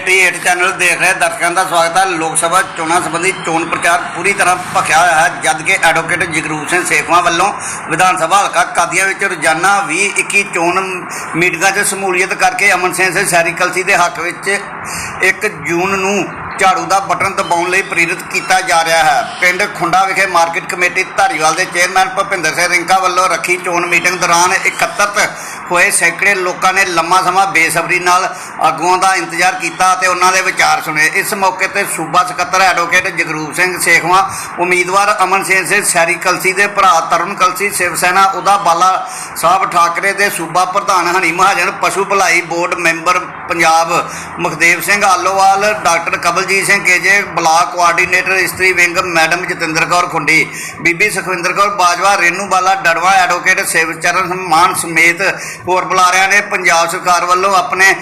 88 channel ਦੇਖ ਰਹੇ ਦਰਸ਼ਕਾਂ ਦਾ ਸਵਾਗਤ ਹੈ। ਲੋਕ ਸਭਾ ਚੋਣਾਂ ਸੰਬੰਧੀ ਚੋਣ ਪ੍ਰਚਾਰ ਪੂਰੀ ਤਰ੍ਹਾਂ ਭਖਿਆ ਹੋਇਆ ਹੈ। ਜਦ ਕਿ ਐਡਵੋਕੇਟ ਜਗਰੂਪ ਸਿੰਘ ਸੇਖਵਾਂ ਵੱਲੋਂ ਵਿਧਾਨ ਸਭਾ ਹਲਕਾ ਕਾਦੀਆਂ ਵਿੱਚ ਰੋਜ਼ਾਨਾ 20 21 ਚੋਣ ਮੀਟਿੰਗਾਂ 'ਚ ਸ਼ਮੂਲੀਅਤ ਕਰਕੇ ਅਮਨ ਸਿੰਘ ਸੇ ਸ਼ਹਿਰੀ ਕਲਸੀ ਦੇ ਹੱਕ ਵਿੱਚ 1 ਜੂਨ ਨੂੰ ਝਾੜੂ ਦਾ ਬਟਨ ਦਬਾਉਣ ਲਈ ਪ੍ਰੇਰਿਤ ਕੀਤਾ ਜਾ ਰਿਹਾ ਹੈ। ਪਿੰਡ ਖੁੰਡਾ ਵਿਖੇ ਮਾਰਕੀਟ ਕਮੇਟੀ ਧਾਰੀਵਾਲ ਦੇ ਚੇਅਰਮੈਨ ਭੁਪਿੰਦਰ ਸਿੰਘ ਰਿੰਕਾ ਵੱਲੋਂ ਰੱਖੀ ਚੋਣ ਮੀਟਿੰਗ ਦੌਰਾਨ ਇਕੱਤਰਤ ਹੋਏ ਸੈਂਕੜੇ ਲੋਕਾਂ ਨੇ ਲੰਮਾ ਸਮਾਂ ਬੇਸਬਰੀ ਨਾਲ ਆਗੂਆਂ ਦਾ ਇੰਤਜ਼ਾਰ ਕੀਤਾ ਅਤੇ ਉਹਨਾਂ ਦੇ ਵਿਚਾਰ ਸੁਣੇ। ਇਸ ਮੌਕੇ ਤੇ ਸੂਬਾ ਸਕੱਤਰ ਐਡਵੋਕੇਟ ਜਗਰੂਪ ਸਿੰਘ ਸੇਖਵਾਂ, ਉਮੀਦਵਾਰ ਅਮਨ ਸਿੰਘ ਸੇ ਸ਼ਹਿਰੀ ਕਲਸੀ ਦੇ ਭਰਾ ਤਰੁਣ ਕਲਸੀ, ਸ਼ਿਵ ਸੈਨਾ ਉਹਦਾ ਬਾਲਾ ਸਾਹਿਬ ਠਾਕਰੇ ਦੇ ਸੂਬਾ ਪ੍ਰਧਾਨ ਹਨੀ ਮਹਾਜਨ, ਪਸ਼ੂ ਭਲਾਈ board member Punjab Mukhdev Singh Alowal, doctor Kabaljit Singh KJ, block coordinator ਇਸਤਰੀ ਵਿੰਗ ਮੈਡਮ ਜਤਿੰਦਰ ਕੌਰ ਖੁੰਡੀ, ਬੀਬੀ ਸੁਖਵਿੰਦਰ ਕੌਰ ਬਾਜਵਾ, ਰੇਨੂ ਬਾਲਾ, ਡੜਵਾ ਐਡਵੋਕੇਟ ਸੇਵਚਰਨ ਮਾਨ ਸਮੇਤ ਹੋਰ ਬੁਲਾਰਿਆਂ ਨੇ ਪੰਜਾਬ ਸਰਕਾਰ ਵੱਲੋਂ ਆਪਣੇ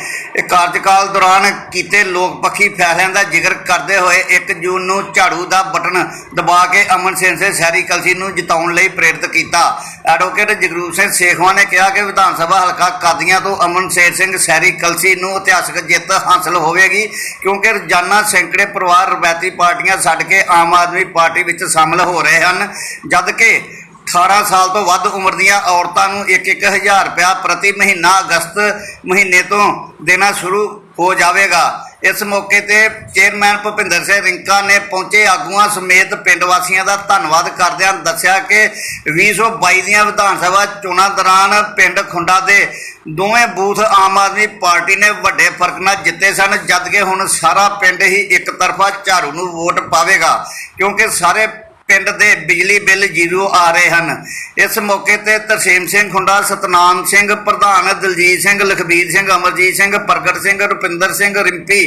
ਕਾਰਜਕਾਲ ਦੌਰਾਨ ਕੀਤੇ ਲੋਕ ਪੱਖੀ ਫੈਸਲਿਆਂ ਦਾ ਜ਼ਿਕਰ ਕਰਦੇ ਹੋਏ 1 ਜੂਨ ਨੂੰ ਝਾੜੂ ਦਾ ਬਟਨ ਦਬਾ ਕੇ ਅਮਨ ਸਿੰਘ ਸੇ ਸ਼ਹਿਰੀ ਕਲਸੀ ਨੂੰ ਜਿਤਾਉਣ ਲਈ ਪ੍ਰੇਰਿਤ ਕੀਤਾ। ਐਡਵੋਕੇਟ ਜਗਰੂਪ ਸਿੰਘ ਸੇਖਵਾਂ ਨੇ ਕਿਹਾ ਕਿ ਵਿਧਾਨ ਸਭਾ ਹਲਕਾ ਕਾਦੀਆਂ ਤੋਂ ਅਮਨ ਸ਼ੇਰ ਸਿੰਘ ਸ਼ਹਿਰੀ ਕਲਸੀ ਨੂੰ ਇਤਿਹਾਸਕ ਜਿੱਤ ਹਾਸਲ ਹੋਵੇਗੀ, ਕਿਉਂਕਿ ਰੋਜ਼ਾਨਾ ਸੈਂਕੜੇ ਪਰਿਵਾਰ ਰਵਾਇਤੀ ਪਾਰਟੀਆਂ ਛੱਡ ਕੇ ਆਮ ਆਦਮੀ ਪਾਰਟੀ ਵਿੱਚ ਸ਼ਾਮਲ ਹੋ ਰਹੇ ਹਨ ਜਦ ਕਿ 18 ਸਾਲ ਤੋਂ ਵੱਧ ਉਮਰ ਦੀਆਂ ਔਰਤਾਂ ਨੂੰ 1-1000 ਰੁਪਇਆ ਪ੍ਰਤੀ ਮਹੀਨਾ ਅਗਸਤ ਮਹੀਨੇ ਤੋਂ ਦੇਣਾ ਸ਼ੁਰੂ ਹੋ ਜਾਵੇਗਾ। ਇਸ ਮੌਕੇ ਤੇ ਚੇਅਰਮੈਨ ਭੁਪਿੰਦਰ ਸਿੰਘ ਰਿੰਕਾ ਨੇ ਪਹੁੰਚੇ ਆਗੂਆਂ ਸਮੇਤ ਪਿੰਡ ਵਾਸੀਆਂ ਦਾ ਧੰਨਵਾਦ ਕਰਦਿਆਂ ਦੱਸਿਆ ਕਿ 2022 ਦੀਆਂ ਵਿਧਾਨ ਸਭਾ ਚੋਣਾਂ ਦੌਰਾਨ ਪਿੰਡ ਖੁੰਡਾ ਦੇ ਦੋਵੇਂ ਬੂਥ ਆਮ ਆਦਮੀ ਪਾਰਟੀ ਨੇ ਵੱਡੇ ਫ਼ਰਕ ਨਾਲ ਜਿੱਤੇ ਸਨ ਜਦ ਕਿ ਹੁਣ ਸਾਰਾ ਪਿੰਡ ਹੀ ਇੱਕ ਤਰਫਾ ਝਾੜੂ ਨੂੰ ਵੋਟ ਪਾਵੇਗਾ, ਕਿਉਂਕਿ ਸਾਰੇ ਪਿੰਡ ਦੇ ਬਿਜਲੀ ਬਿੱਲ ਜ਼ੀਰੋ ਆ ਰਹੇ ਹਨ। ਇਸ ਮੌਕੇ ਤੇ ਤਰਸੇਮ ਸਿੰਘ ਖੁੰਡਾ, ਸਤਨਾਮ ਸਿੰਘ, ਪ੍ਰਧਾਨ Daljit Singh, Lakhbir Singh, Amarjit Singh, Pargat Singh, Rupinder Singh, Rimpy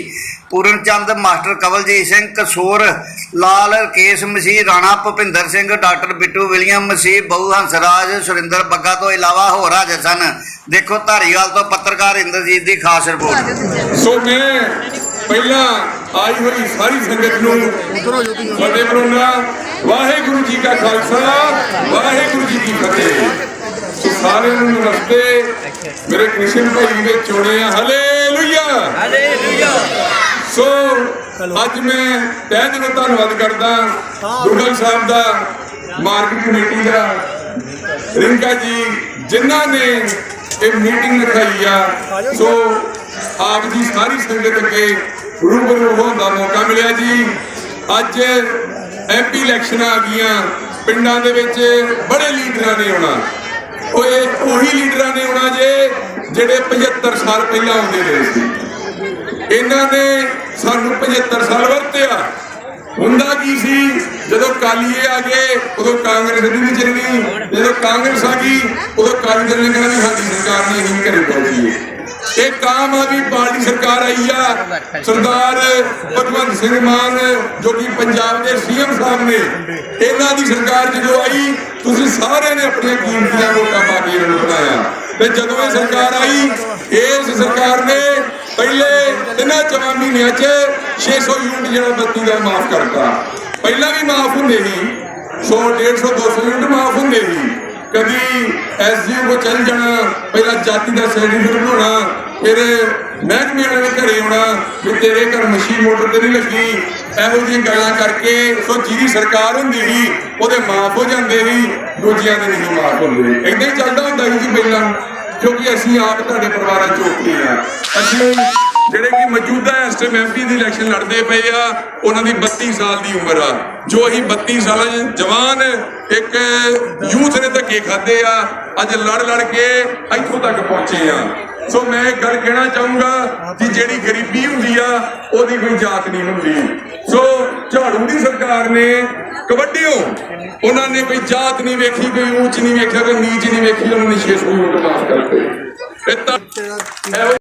Puran Chand master Kawaljit Singh, Kasur, Lal Rakesh Masih, Rana Bhupinder Singh, doctor Bittu William Masih, ਬਹੁ ਹੰਸਰਾਜ, ਸੁਰਿੰਦਰ ਬੱਗਾ ਤੋਂ ਇਲਾਵਾ ਹੋਰ ਹਾਜ਼ਰ ਸਨ। ਦੇਖੋ ਧਾਰੀਵਾਲ ਤੋਂ ਪੱਤਰਕਾਰ ਇੰਦਰਜੀਤ ਦੀ ਖਾਸ ਰਿਪੋਰਟ। ਸੋ ਮੈਂ ਪਹਿਲਾਂ ਆਈ ਹੋਈ ਸਾਰੀ ਸੰਗਤ ਨੂੰ ਫਤਿਹ ਬੁਲਾਉਣਾ ਵਾਹਿਗੁਰੂ ਜੀ ਕਾ ਖਾਲਸਾ ਵਾਹਿਗੁਰੂ ਜੀ ਕੀ ਫਤਿਹ। ਸਾਰਿਆਂ ਨੂੰ ਨਮਸਤੇ। ਮੇਰੇ ਕ੍ਰਿਸ਼ਨ ਭਾਈ ਦੇ ਚੋਣੇ ਆ। ਹਲੇਲੂਇਆ! ਹਾਲੇਲੂਇਆ! ਸੋ ਅੱਜ ਮੈਂ ਤਹਿ ਦਿਲੋਂ ਧੰਨਵਾਦ ਕਰਦਾ ਦੁਰਗਲ ਸਾਹਿਬ ਦਾ ਮਾਰਕੀਟ ਕਮੇਟੀ ਦਾ। ਰਿੰਕਾ ਜੀ ਜਿਨ੍ਹਾਂ ਨੇ ਇਹ ਮੀਟਿੰਗ ਰਖਾਈ ਆ। ਸੋ ਆਪ ਜੀ ਸਾਰੀ ਸੰਗਤ ਅੱਗੇ ਰੂਬਰੂ ਹੋਣ ਦਾ ਮੌਕਾ ਮਿਲਿਆ ਜੀ। ਅੱਜ ਐਮਪੀ ਇਲੈਕਸ਼ਨਾਂ ਆ ਗਈਆਂ। ਪਿੰਡਾਂ ਦੇ ਵਿੱਚ ਬੜੇ ਲੀਡਰਾਂ ਨੇ ਆਉਣਾ। ਉਹ ਇਹ ਉਹੀ ਲੀਡਰਾਂ ਨੇ ਆਉਣਾ ਜੇ ਜਿਹੜੇ 75 ਸਾਲ ਪਹਿਲਾਂ ਆਉਂਦੇ ਰਹੇ ਸੀ। ਇਹਨਾਂ ਨੇ ਸਾਨੂੰ 75 ਸਾਲ ਵਰਤਿਆ। ਹੁੰਦਾ ਕੀ ਸੀ? ਜਦੋਂ ਕਾਲੀਏ ਆ ਗਏ, ਉਦੋਂ ਕਾਂਗਰਸ ਦੀ ਵੀ ਚੱਲਣੀ। ਜਦੋਂ ਕਾਂਗਰਸ ਆ ਗਈ, ਉਦੋਂ ਕਾਲੀ ਦਲ ਨੇ ਕਹਿਣਾ ਸਾਡੀ ਸਰਕਾਰ ਨੇ ਹੀ ਘਰੇ ਹੈ ਇਹ ਕਾਮ ਆਦਮੀ ਪਾਰਟੀ ਸਰਕਾਰ ਆਈ ਆ। ਸਰਦਾਰ ਭਗਵੰਤ ਸਿੰਘ ਮਾਨ, ਜੋ ਕਿ ਪੰਜਾਬ ਦੇ ਸੀਐਮ ਸਾਹਿਬ ਨੇ, ਇਹਨਾਂ ਦੀ ਸਰਕਾਰ ਜਦੋਂ ਆਈ, ਤੁਸੀਂ ਸਾਰਿਆਂ ਨੇ ਆਪਣੀਆਂ ਕੀਮਤੀਆਂ ਵੋਟਾਂ ਪਾ ਕੇ ਇਹਨਾਂ ਬਣਾਇਆ। ਤੇ ਜਦੋਂ ਇਹ ਸਰਕਾਰ ਆਈ, ਇਸ ਸਰਕਾਰ ਨੇ ਪਹਿਲੇ ਤਿੰਨਾਂ ਚੌਹਾਂ ਮਹੀਨਿਆਂ 'ਚ 600 ਯੂਨਿਟ ਜਿਹੜਾ ਬੱਤੀ ਦਾ ਮਾਫ ਕਰਤਾ। ਪਹਿਲਾਂ ਵੀ ਮਾਫ ਹੁੰਦੇ ਸੀ 100 150 200 ਯੂਨਿਟ ਮਾਫ ਹੁੰਦੇ ਸੀ। ਕਦੀ ਐਸਜੀਓ ਕੋ ਚੱਲ ਜਾਣਾ, ਪਹਿਲਾਂ ਜਾਤੀ ਦਾ ਸਰਟੀਫਿਕੇਟ ਬਣਾਉਣਾ, ਫਿਰ ਮਹਿਕਮੇ ਵਾਲੇ ਦੇ ਘਰੇ ਆਉਣਾ, ਵੀ ਤੇਰੇ ਘਰ ਮਸ਼ੀਨ ਮੋਟਰ ਤੇ ਨਹੀਂ ਲੱਗੀ। ਇਹੋ ਜਿਹੀਆਂ ਗੱਲਾਂ ਕਰਕੇ ਸੋ ਜਿਹਦੀ ਸਰਕਾਰ ਹੁੰਦੀ ਸੀ, ਉਹਦੇ ਮਾਫ ਹੋ ਜਾਂਦੇ ਸੀ, ਦੂਜਿਆਂ ਦੇ ਨਹੀਂ ਮਾਫ ਹੁੰਦੇ ਇਦਾਂ ਹੀ ਚੱਲਦਾ ਹੁੰਦਾ ਸੀ ਜੀ ਪਹਿਲਾਂ ਕਿਉਂਕਿ ਅਸੀਂ ਆਪ ਤੁਹਾਡੇ ਪਰਿਵਾਰਾਂ ਚੋਂ ਉੱਠੇ ਆ। ਅਸੀਂ ਜਿਹੜੇ ਕਿ ਮੌਜੂਦਾ ਇਸ ਟਾਈਮ ਐਮਪੀ ਦੀ ਇਲੈਕਸ਼ਨ ਲੜਦੇ ਪਏ ਆ, ਉਹਨਾਂ ਦੀ 32 ਸਾਲ ਦੀ ਉਮਰ ਆ। ਜੋ ਅਸੀਂ 32 ਸਾਲਾਂ ਦੇ ਜਵਾਨ ਇੱਕ ਯੂਥ ਨੇ ਧੱਕੇ ਖਾਦੇ ਆ, ਅੱਜ ਲੜ ਲੜ ਕੇ ਇੱਥੋਂ ਤੱਕ ਪਹੁੰਚੇ ਆ। ਸੋ ਮੈਂ ਇੱਕ ਗੱਲ ਕਹਿਣਾ ਚਾਹੂੰਗਾ ਕਿ ਜਿਹੜੀ ਗਰੀਬੀ ਹੁੰਦੀ ਆ, ਉਹਦੀ ਕੋਈ ਜਾਤ ਨਹੀਂ ਹੁੰਦੀ। ਸੋ ਝਾੜੂ ਦੀ ਸਰਕਾਰ ਨੇ ਕਬੱਡੀਓ, ਉਹਨਾਂ ਨੇ ਕੋਈ ਜਾਤ ਨਹੀਂ ਵੇਖੀ, ਕੋਈ ਉੱਚ ਨਹੀਂ ਵੇਖਿਆ, ਕੋਈ ਨੀਚ ਨਹੀਂ ਵੇਖੀ, ਉਹਨਾਂ ਨੇ 600 ਵੋਟ ਪਾਸ ਕਰਤੇ। ਇਹ ਤਾਂ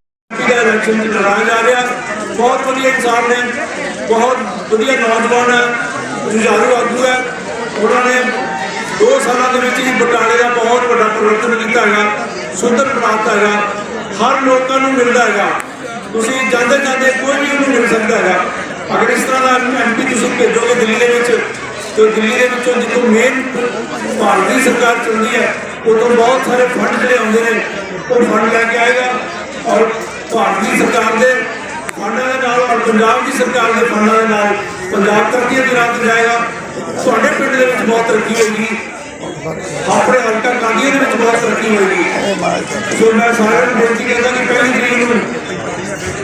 ਇਹੋ ਇਲੈਕਸ਼ਨ ਚ ਲੜਾਇਆ ਜਾ ਰਿਹਾ। ਬਹੁਤ ਵਧੀਆ ਇਨਸਾਨ ਨੇ, ਬਹੁਤ ਵਧੀਆ ਨੌਜਵਾਨ ਹੈ ਜੁਝਾਰੂ ਆਗੂ ਹੈ। ਉਹਨਾਂ ਨੇ 2 ਸਾਲਾਂ ਦੇ ਵਿੱਚ ਹੀ ਬਟਾਲੇ ਦਾ ਬਹੁਤ ਵੱਡਾ ਪਰਿਵਰਤਨ ਕੀਤਾ ਹੈਗਾ, ਸੁੰਦਰ ਬਣਾਤਾ ਹੈਗਾ। ਹਰ ਲੋਕਾਂ ਨੂੰ ਮਿਲਦਾ ਹੈਗਾ। ਤੁਸੀਂ ਜਾਂਦੇ ਜਾਂਦੇ ਕੋਈ ਵੀ ਉਹਨੂੰ ਮਿਲ ਸਕਦਾ ਹੈਗਾ। ਅਗਰ ਇਸ ਤਰ੍ਹਾਂ ਦਾ ਐਮਪੀ ਤੁਸੀਂ ਭੇਜੋਗੇ ਦਿੱਲੀ ਦੇ ਵਿੱਚ, ਤੇ ਦਿੱਲੀ ਦੇ ਵਿੱਚੋਂ ਜਿੱਥੋਂ ਮੇਨ ਭਾਰਤੀ ਸਰਕਾਰ ਚੱਲਦੀ ਹੈ ਉਦੋਂ ਬਹੁਤ ਸਾਰੇ ਫੰਡ ਜਿਹੜੇ ਆਉਂਦੇ ਨੇ, ਉਹ ਫੰਡ ਲੈ ਕੇ ਆਏਗਾ। ਔਰ ਭਾਰਤ ਦੀ ਸਰਕਾਰ ਦੇ ਫੰਡਾਂ ਦੇ ਨਾਲ ਔਰ ਪੰਜਾਬ ਦੀ ਸਰਕਾਰ ਦੇ ਫੰਡਾਂ ਦੇ ਨਾਲ ਪੰਜਾਬ ਤਰੱਕੀਆਂ ਦੇ ਰਾਹ ਤੇ ਜਾਏਗਾ। ਤੁਹਾਡੇ ਪਿੰਡ ਦੇ ਵਿੱਚ ਬਹੁਤ ਤਰੱਕੀ ਹੋਏਗੀ। ਆਪਣੇ ਹਲਕਾ ਕਾਦੀਆਂ ਦੇ ਵਿੱਚ ਬਹੁਤ ਤਰੱਕੀ ਹੋਏਗੀ। ਸੋ ਮੈਂ ਸਾਰਿਆਂ ਨੂੰ ਬੇਨਤੀ ਕਰਦਾ ਕਿ ਪਹਿਲੀ ਤਰੀਕ ਨੂੰ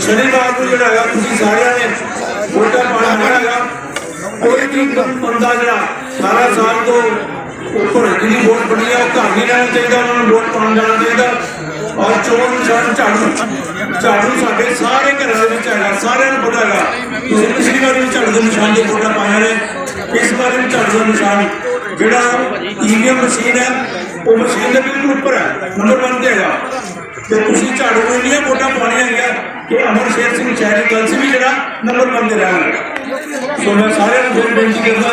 ਸ਼ਨੀਵਾਰ ਨੂੰ ਜਿਹੜਾ ਹੈਗਾ, ਤੁਸੀਂ ਸਾਰਿਆਂ ਨੇ ਵੋਟਾਂ ਪਾਣਾ ਹੈਗਾ, ਕੋਈ ਵੀ ਬੰਦਾ ਜਿਹੜਾ 18 ਸਾਲ ਤੋਂ ਉੱਪਰ ਜਿਹੜੀ ਵੋਟ ਬਣੀ ਆ, ਉਹ ਘਰ ਨਹੀਂ ਰਹਿਣਾ ਚਾਹੀਦਾ, ਉਹਨਾਂ ਨੂੰ ਵੋਟ ਪਾਉਣ ਜਾਣਾ ਚਾਹੀਦਾ। ਔਰ ਚੋਣ ਨਿਸ਼ਾਨ ਝਾੜੂ ਝਾੜੂ ਸਾਡੇ ਸਾਰੇ ਘਰਾਂ ਦੇ ਵਿੱਚ ਹੈਗਾ, ਸਾਰਿਆਂ ਨੂੰ ਪਤਾ ਹੈਗਾ। ਤੁਸੀਂ ਪਿਛਲੀ ਵਾਰ ਵੀ ਝਾੜੂ ਦੇ ਨਿਸ਼ਾਨ ਦੇ ਵੋਟਾਂ ਪਾਈਆਂ ਨੇ, ਇਸ ਵਾਰ ਵੀ ਝਾੜੂ ਦਾ ਨਿਸ਼ਾਨ ਜਿਹੜਾ ਈਵੀਐਮ ਮਸ਼ੀਨ ਹੈ, ਉਹ ਮਸ਼ੀਨ ਦੇ ਬਿਲਕੁਲ ਉੱਪਰ ਹੈ ਨੰਬਰ 1 ਤੇ ਹੈਗਾ। ਤੇ ਤੁਸੀਂ ਝਾੜੂ ਨੂੰ ਇੰਨੀਆਂ ਵੋਟਾਂ ਪਾਉਣੀਆਂ ਹੈਗੀਆਂ ਕਿ ਅਮਰ ਸ਼ੇਰ ਸਿੰਘ ਸ਼ਹਿਰੀ ਕਲਸ ਵੀ ਜਿਹੜਾ ਨੰਬਰ 1 ਤੇ ਰਹਿਣਗੇ ਸੋ ਮੈਂ ਸਾਰਿਆਂ ਨੂੰ ਫਿਰ ਬੇਨਤੀ ਕਰਦਾ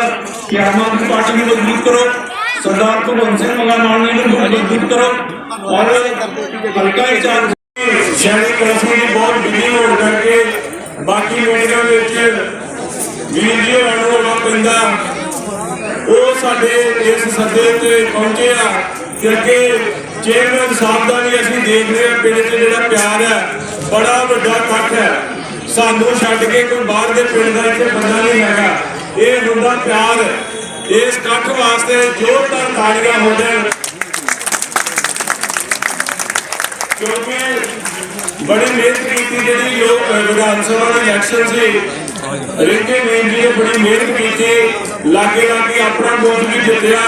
ਕਿ ਆਮ ਆਦਮੀ ਪਾਰਟੀ ਨੂੰ ਮਜ਼ਬੂਤ ਕਰੋ, ਸਰਦਾਰ ਭਗਵੰਤ ਸਿੰਘ ਮੰਗਾ ਮਾਨ ਜੀ ਨੂੰ ਮਜ਼ਬੂਤ ਕਰੋ, ਔਰ ਹਲਕਾ ਇੰਚਾਰਜ ਸ਼ਹਿਰੀ ਦੀ ਬਹੁਤ ਬਿਜ਼ੀ ਹੋਣ ਕਰਕੇ ਬਾਕੀ ਮੀਟਿੰਗਾਂ ਵਿੱਚ ਵੀਰ ਜੀ ਹੋਰਾਂ ਉਹ ਸਾਡੇ ਇਸ ਸੱਦੇ ਤੇ ਪਹੁੰਚੇ ਆ ਕਿ ਅੱਗੇ ਚੇਅਰਮੈਨ ਸਾਹਿਬ ਦਾ ਵੀ ਅਸੀਂ ਦੇਖ ਰਹੇ ਪਿੰਡ 'ਚ ਜਿਹੜਾ ਪਿਆਰ ਹੈ, ਬੜਾ ਵੱਡਾ ਇਕੱਠ ਹੈ। ਸਾਨੂੰ ਛੱਡ ਕੇ ਕੋਈ ਬਾਹਰ ਦੇ ਪਿੰਡ ਦਾ ਇੱਥੇ ਬੰਦਾ ਨਹੀਂ ਹੈਗਾ। ਇਹ ਹੁੰਦਾ ਪਿਆਰ ਇਸ ਇਕੱਠ ਵਾਸਤੇ ਜ਼ੋਰਦਾਰ ਤਾੜੀਆਂ ਹੋ ਜਾਣ ਕਿਉਂਕਿ ਬੜੀ ਮਿਹਨਤ ਕੀਤੀ ਜਿਹੜੀ ਲੋਕ ਵਿਧਾਨ ਸਭਾ ਦੇ ਇਲੈਕਸ਼ਨ ਸੀ ਰਿੰਕੇ ਮੇਨ ਜੀ ਨੇ ਬੜੀ ਮਿਹਨਤ ਕੀਤੀ। ਲਾਗੇ ਲਾਗੇ ਆਪਣਾ ਬੂਥ ਵੀ ਜਿੱਤਿਆ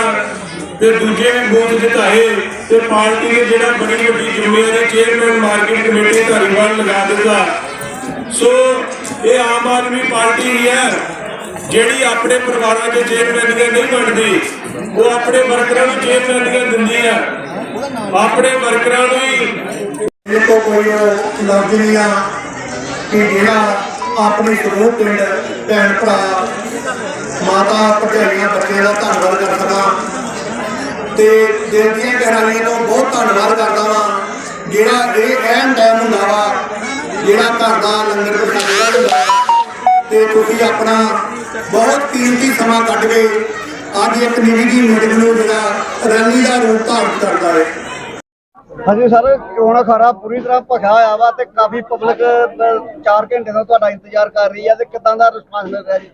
ਤੇ ਦੂਜੇ ਵੀ ਜਿਤਾਏ ਤੇ ਪਾਰਟੀ ਨੇ ਜਿਹੜਾ ਬੜੀ ਵੱਡੀ ਜ਼ਿੰਮੇਵਾਰੀ ਚੇਅਰਮੈਨ ਮਾਰਕੀਟ ਕਮੇਟੀ ਧਾਰੀਵਾਲ ਲਗਾ ਦਿੱਤਾ। ਸੋ ਇਹ ਆਮ ਆਦਮੀ ਪਾਰਟੀ ਹੈ ਜਿਹੜੀ ਆਪਣੇ ਪਰਿਵਾਰਾਂ ਦੇ ਚੇਅਰਮੈਨ ਦੀਆਂ ਨਹੀਂ ਬਣਦੀ। ਉਹ ਆਪਣੇ ਵਰਕਰਾਂ ਨੂੰ ਚੇਅਰਮੈਨ ਦੀਆਂ ਦਿੰਦੀ ਹੈ ਆਪਣੇ ਵਰਕਰਾਂ ਨੂੰ ਹੀ ਇਹ ਤੋਂ ਕੋਈ ਲਫ਼ਜ਼ ਨਹੀਂ ਆ ਕਿ ਜਿਹੜਾ ਆਪਣੇ ਸਰੋਹ ਪਿੰਡ, ਭੈਣ ਭਰਾ, ਮਾਤਾ, ਭਰਜਾਈਆਂ ਬੱਚੇ ਦਾ ਧੰਨਵਾਦ ਕਰ ਸਕਾਂ ਤੇ ਦਿਲ ਦੀਆਂ ਗਹਿਰਾਈਆਂ ਤੋਂ ਬਹੁਤ ਧੰਨਵਾਦ ਕਰਦਾ ਵਾਂ ਜਿਹੜਾ ਇਹ ਅਹਿਮ ਟਾਈਮ ਹੁੰਦਾ ਵਾ, ਜਿਹੜਾ ਘਰ ਦਾ ਲੰਗਰ ਪ੍ਰਸ਼ਾਦ ਹੁੰਦਾ ਤੇ ਤੁਸੀਂ ਆਪਣਾ ਬਹੁਤ ਕੀਮਤੀ ਸਮਾਂ ਕੱਢ ਕੇ ਅੱਜ ਇੱਕ ਨਿੱਜੀ ਜੀ ਮੀਟਿੰਗ ਨੂੰ ਜਿਹੜਾ ਰੈਲੀ ਦਾ ਰੂਪ ਧਾਰਨ ਕਰਦਾ ਹੈ। ਹਾਂਜੀ ਸਰ ਚੋਣ ਅਖਾੜਾ ਪੂਰੀ ਤਰ੍ਹਾਂ ਭਖਿਆ ਹੋਇਆ ਵਾ ਤੇ ਕਾਫੀ ਪਬਲਿਕ 4 ਘੰਟੇ ਤੋਂ ਤੁਹਾਡਾ ਇੰਤਜ਼ਾਰ ਕਰ ਰਹੀ ਹੈ ਤੇ ਕਿਦਾਂ ਦਾ ਰਿਸਪਾਂਸ ਮਿਲ ਰਿਹਾ ਜੀ?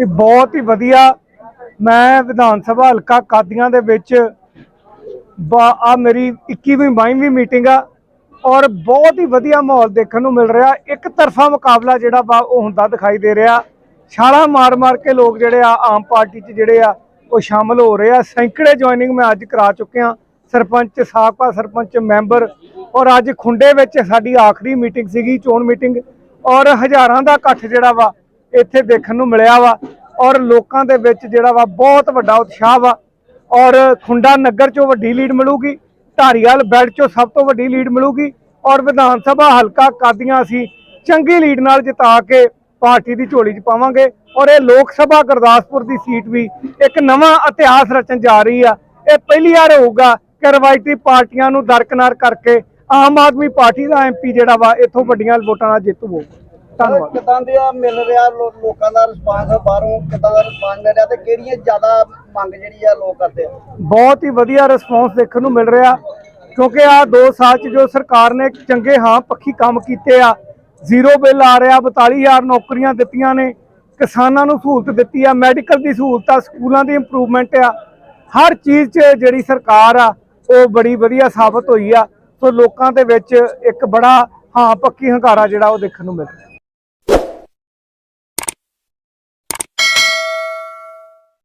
ਇਹ ਬਹੁਤ ਹੀ ਵਧੀਆ। ਮੈਂ ਵਿਧਾਨ ਸਭਾ ਹਲਕਾ ਕਾਦੀਆਂ ਦੇ ਵਿੱਚ ਆ ਮੇਰੀ 21ਵੀਂ 22ਵੀਂ ਮੀਟਿੰਗ ਆ ਔਰ ਬਹੁਤ ਹੀ ਵਧੀਆ ਮਾਹੌਲ ਦੇਖਣ ਨੂੰ ਮਿਲ ਰਿਹਾ। ਇੱਕ ਤਰਫਾ ਮੁਕਾਬਲਾ ਜਿਹੜਾ ਵਾ ਉਹ ਹੁੰਦਾ ਦਿਖਾਈ ਦੇ ਰਿਹਾ। ਛਾਲਾਂ ਮਾਰ-ਮਾਰ ਕੇ ਲੋਕ ਜਿਹੜੇ ਆ, ਆਮ ਪਾਰਟੀ 'ਚ ਜਿਹੜੇ ਆ, ਉਹ ਸ਼ਾਮਲ ਹੋ ਰਹੇ ਆ। ਸੈਂਕੜੇ ਜੁਆਇਨਿੰਗ ਮੈਂ ਅੱਜ ਕਰਾ ਚੁੱਕਿਆ। ਸਰਪੰਚ, ਸਾਬਕਾ ਸਰਪੰਚ, ਮੈਂਬਰ ਔਰ ਅੱਜ ਖੁੰਡੇ ਵਿੱਚ ਸਾਡੀ ਆਖਰੀ ਮੀਟਿੰਗ ਸੀਗੀ, ਚੋਣ ਮੀਟਿੰਗ ਔਰ ਹਜ਼ਾਰਾਂ ਦਾ ਇਕੱਠ ਜਿਹੜਾ ਵਾ ਇੱਥੇ ਦੇਖਣ ਨੂੰ ਮਿਲਿਆ ਵਾ ਔਰ ਲੋਕਾਂ ਦੇ ਵਿੱਚ ਜਿਹੜਾ ਵਾ ਬਹੁਤ ਵੱਡਾ ਉਤਸ਼ਾਹ ਵਾ ਔਰ ਖੁੰਡਾ ਨਗਰ ਚੋਂ ਵੱਡੀ ਲੀਡ ਮਿਲੂਗੀ, ਧਾਰੀਵਾਲ ਬੈਲਟ ਚੋਂ ਸਭ ਤੋਂ ਵੱਡੀ ਲੀਡ ਮਿਲੂਗੀ ਔਰ ਵਿਧਾਨ ਸਭਾ ਹਲਕਾ ਕਾਦੀਆਂ ਅਸੀਂ ਚੰਗੀ ਲੀਡ ਨਾਲ ਜਿਤਾ ਕੇ ਪਾਰਟੀ ਦੀ ਝੋਲੀ 'ਚ ਪਾਵਾਂਗੇ ਔਰ ਇਹ ਲੋਕ ਸਭਾ ਗੁਰਦਾਸਪੁਰ ਦੀ ਸੀਟ ਵੀ ਇੱਕ ਨਵਾਂ ਇਤਿਹਾਸ ਰਚਣ ਜਾ ਰਹੀ ਆ। ਇਹ ਪਹਿਲੀ ਵਾਰ ਹੋਊਗਾ ਕਿ ਰਵਾਇਤੀ ਪਾਰਟੀਆਂ ਨੂੰ ਦਰਕਨਾਰ ਕਰਕੇ ਆਮ ਆਦਮੀ ਪਾਰਟੀ ਦਾ ਐਮਪੀ ਜਿਹੜਾ ਵਾ ਇੱਥੋਂ ਵੱਡੀਆਂ ਵੋਟਾਂ ਨਾਲ ਜਿੱਤੂ ਹੋਊਗਾ ਧੰਨਵਾਦ। ਕਿਦਾਂ ਦਾ ਮਿਲ ਰਿਹਾ ਲੋਕਾਂ ਦਾ ਰਿਸਪਾਂਸ ਬਾਹਰੋਂ ਕਿਦਾਂ ਦਾ ਰਿਸਪਾਂਸ ਮਿਲ ਰਿਹਾ ਤੇ ਕਿਹੜੀਆਂ ਜ਼ਿਆਦਾ ਮੰਗ ਜਿਹੜੀ ਆ ਲੋਕ ਕਰਦੇ ਆ? ਬਹੁਤ ਹੀ ਵਧੀਆ ਰਿਸਪੌਂਸ ਦੇਖਣ ਨੂੰ ਮਿਲ ਰਿਹਾ ਕਿਉਂਕਿ ਆ 2 ਸਾਲ ਚ ਜੋ ਸਰਕਾਰ ਨੇ ਚੰਗੇ ਹਾਂ ਪੱਖੀ ਕੰਮ ਕੀਤੇ ਆ ਜ਼ੀਰੋ ਬਿੱਲ ਆ ਰਿਹਾ 42000 ਨੌਕਰੀਆਂ ਦਿੱਤੀਆਂ ਨੇ ਕਿਸਾਨਾਂ ਨੂੰ ਸਹੂਲਤ ਦਿੱਤੀ ਆ ਮੈਡੀਕਲ ਦੀ ਸਹੂਲਤ ਆ ਸਕੂਲਾਂ ਦੀ ਇੰਪਰੂਵਮੈਂਟ ਆ ਹਰ ਚੀਜ਼ 'ਚ ਜਿਹੜੀ ਸਰਕਾਰ ਆ ਉਹ ਬੜੀ ਵਧੀਆ ਸਾਬਤ ਹੋਈ ਆ। ਸੋ ਲੋਕਾਂ ਦੇ ਵਿੱਚ ਇੱਕ ਬੜਾ, ਹਾਂ, ਪੱਕੀ ਹੰਕਾਰਾ ਜਿਹੜਾ ਉਹ ਦੇਖਣ ਨੂੰ ਮਿਲ ਰਿਹਾ